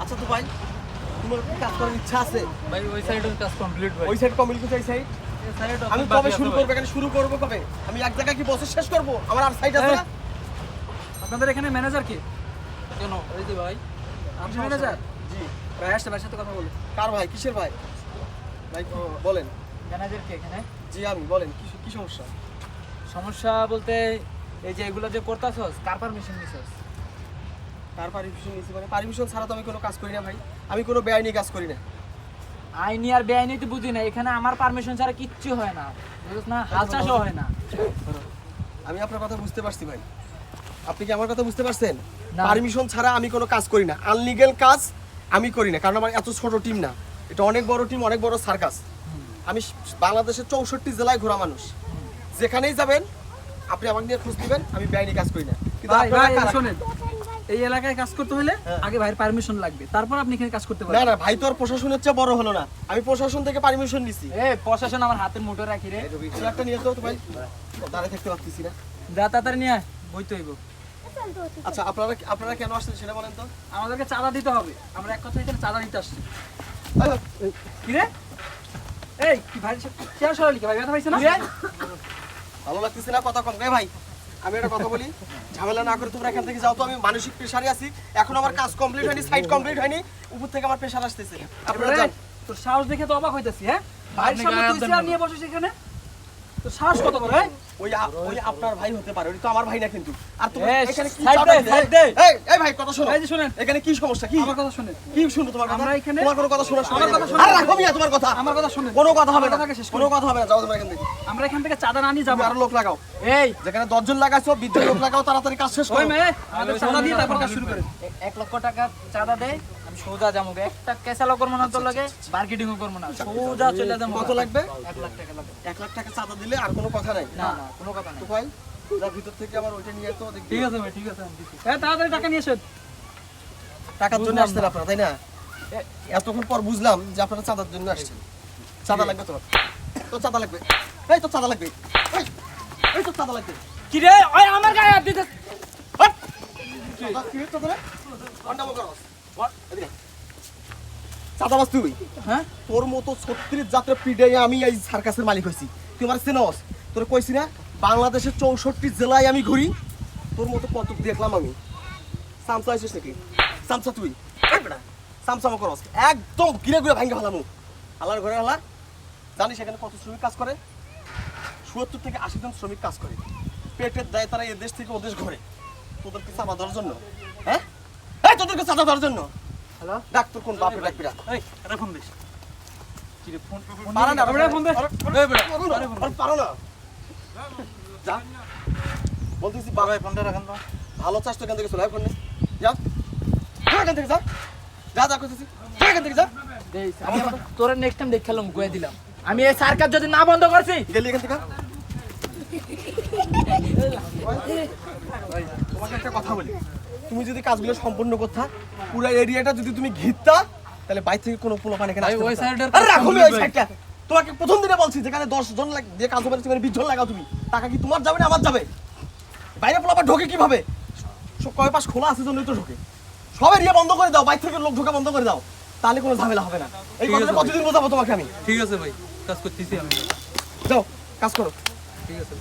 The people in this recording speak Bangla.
আচ্ছা তো ভাই তোমার কাজ করার ইচ্ছা আছে? ভাই ওই সাইডের কাজ কমপ্লিট ভাই। ওই সাইড কমিল কোথায় সাইড আমি কবে শুরু করব এখানে শুরু করব কবে? আমি এক জায়গায় কি বছর শেষ করব? আমার আর সাইড আছে না? আপনাদের এখানে ম্যানেজার কি? কেন? ওই যে ভাই। ম্যানেজার জি। ভাই আসতে ভাইয়ের সাথে কথা বলি। কার ভাই? কিসের ভাই? ভাই বলেন। ম্যানেজার কে এখানে? জি আমি বলেন কি কি সমস্যা? সমস্যা বলতে এই যে এগুলো যে করতাছস কার পারমিশন নিছস? কার পারমিশন নিয়েছি মানে পারমিশন ছাড়া তো আমি কোনো কাজ করি না ভাই। আমি কোনো বেআইনি কাজ করি না। আইনি আর বেআইনি তো বুঝি না এখানে আমার পারমিশন ছাড়া কিচ্ছু হয় না। বুঝছ না? হাল চাষও হয় না। আমি আপনার কথা বুঝতে পারছি ভাই। আপনি কি আমার কথা বুঝতে পারছেন? পারমিশন ছাড়া আমি কোনো কাজ করি না। আনলিগেল কাজ আমি করি না কারণ আমার এত ছোট টিম না। এটা অনেক বড় টিম অনেক বড় সার্কাস আমি বাংলাদেশের চৌষট্টি জেলায় ঘোরা মানুষ। যেখানেই যাবেন আপনি আমাকে নিয়ে খোঁজ দিবেন আমি বেআইনি কাজ করি না। কিন্তু আপনারা শোনেন এই এলাকায় কাজ করতে হলে হ্যাঁ। আগে ভাইয়ের পারমিশন লাগবে। তারপর আপনি এখানে কাজ করতে না পারবেন। না ভাই তো আর প্রশাসনের চেয়ে বড় হলো না। আমি প্রশাসন থেকে পারমিশন নিছি। এ প্রশাসন আমার হাতের মুঠো রাখি রে। একটা নিয়ে তো ভাই। দাঁড়িয়ে থাকতে পারতেছি না। যা তাড়াতাড়ি নিয়ে আয়, বইতে হইব। আচ্ছা আপনারা আপনারা কেন আসছেন সেটা বলেন তো। আমাদেরকে চাঁদা দিতে হবে। আমরা এক কথা এখানে চাঁদা দিতে আসছি। এই, কি রে? এই কি ভাই চেয়ার সরালি কি ভাই ব্যথা পাইছে না? ভালো লাগতেছে না কথা কম। রে ভাই আমি একটা কথা বলি। ঝামেলা না করে তোমরা এখান থেকে যাও তো। আমি মানসিক প্রেশারে আছি। এখন আমার কাজ কমপ্লিট হয়নি সাইড কমপ্লিট হয়নি। উপর থেকে আমার প্রেশার আসতেছে। আপনারা যান। তোর সাহস দেখে তো অবাক হইতাছি হ্যাঁ? আপনি সামনে তুই চেয়ার। নিয়ে বসেছিস এখানে তোর সাহস কত বড় হ্যাঁ? ওই ওই আপনার ভাই হতে পারে তো আমার ভাই না কিন্তু। আর তোমরা এখানে কি side চাপা দে, দিলে? side দে। এই এই ভাই কথা শোনো। এই যে শোনেন। এখানে কি সমস্যা কি? আমার কথা শুনেন। কি শুনব তোমার কথা? আমরা এখানে- তোমার কোনো কথা শোনা আমার কথা শোনা- আরে রাখো মিয়া তোমার কথা। আমার কথা শুনেন। কোনো কথা হবে না। আমার কথাকে শেষ কোনো কথা হবে না যাও তোমরা এখান থেকে। আমরা এখান থেকে চাঁদা না নিয়ে যাব। আরও লোক লাগাও। এই। যেখানে দশজন লাগাইছো বিশজন লোক লাগাও তাড়াতাড়ি কাজ শেষ ওই মেয়ে আমাদের চাঁদা দিয়ে তারপর কাজ শুরু করেন এ- এক লক্ষ টাকা চাঁদা দে আমি সোজা যাব একটা কেসালো করব না তোর লাগে মার্কেটিংও করব না। সোজা চলে যাব। কত লাগবে? এক লাখ টাকা লাগবে। এক লাখ টাকা চাঁদা দিলে আর কোনো কথা নাই। না না। কোনো কথা তো ভাই যা ভিতর থেকে আমার ওইটা নিয়ে তো ঠিক আছে ভাই ঠিক আছে। হ্যাঁ তাড়াতাড়ি টাকা নিয়ে টাকার জন্য আসছেন আপনারা তাই না? এতক্ষণ পর বুঝলাম যে আপনারা চাঁদার জন্য আসছেন। চাঁদা লাগবে তোমার। তো চাঁদা লাগবে। এই তো চাঁদা লাগবে। এই, তো চাঁদা লাগবে। কি রে? ওই আমার গায়ে হাত দিতে তুই। হ্যাঁ? তোর মতো ছত্রিশ যাত্রা পিডাই আমি এই সার্কাসের মালিক হয়েছি। তুই আমার সিনস তোর কইছি না বাংলাদেশের চৌষট্টি জেলায় আমি ঘুরি। তোর মতো কত দেখলাম আমি? সামসা আসিস নাকি? সামসা তুই? সামসামা করস একদম গিরে ঘুরে ভাঙ্গে ফেলামু আল্লাহর ঘরে আল্লাহ জানিস এখানে কত শ্রমিক কাজ করে? সত্তর থেকে আশি জন শ্রমিক কাজ করে। পেটের দায় তারা এ দেশ থেকে ওদেশ ঘরে। তোদেরকে চাপা দেওয়ার জন্য। হ্যাঁ? এই তোদেরকে চাপা দেওয়ার জন্য। হ্যালো? ডাক্তার কোন বাপরে ডাকবি ডাক এই এটা ফোন ফোন না। ফোন দে। পারো না। যা। বলতেছি বাবা ফোনটা রাখেন তো। ভালো চাষ তো এখান থেকে চলে ফোন। যা। এখান থেকে যা। যা যা করতেছি। এখান থেকে যা। আমি নেক্সট টাইম দেখালাম গুয়ে দিলাম। আমি এই সার্কাস যদি না বন্ধ করছি। গেলি এখান থেকে? তোমাকে একটা কথা বলি। তুমি যদি কাজগুলো সম্পূর্ণ করতা পুরো এরিয়াটা যদি তুমি ঘিরতা তাহলে বাইরে থেকে কোনো পোলো পানি এখানে ওই আরে রাখো ওই সাইডটা তোমাকে প্রথম দিনে বলছি যেখানে দশ জন যে কাজ হবে সেখানে বিশ জন লাগাও তুমি। টাকা কি তোমার যাবে না আমার যাবে? বাইরে পোলা আবার ঢোকে কীভাবে? কয় পাশ খোলা আছে জন্যই তো ঢোকে। সবাই রিয়া বন্ধ করে দাও বাইরে থেকে লোক ঢোকা বন্ধ করে দাও। তাহলে কোনো ঝামেলা হবে না। এই কথা কথাটা কতদিন বোঝাবো তোমাকে আমি? ঠিক আছে ভাই কাজ করতেছি আমি। যাও কাজ করো। ঠিক আছে।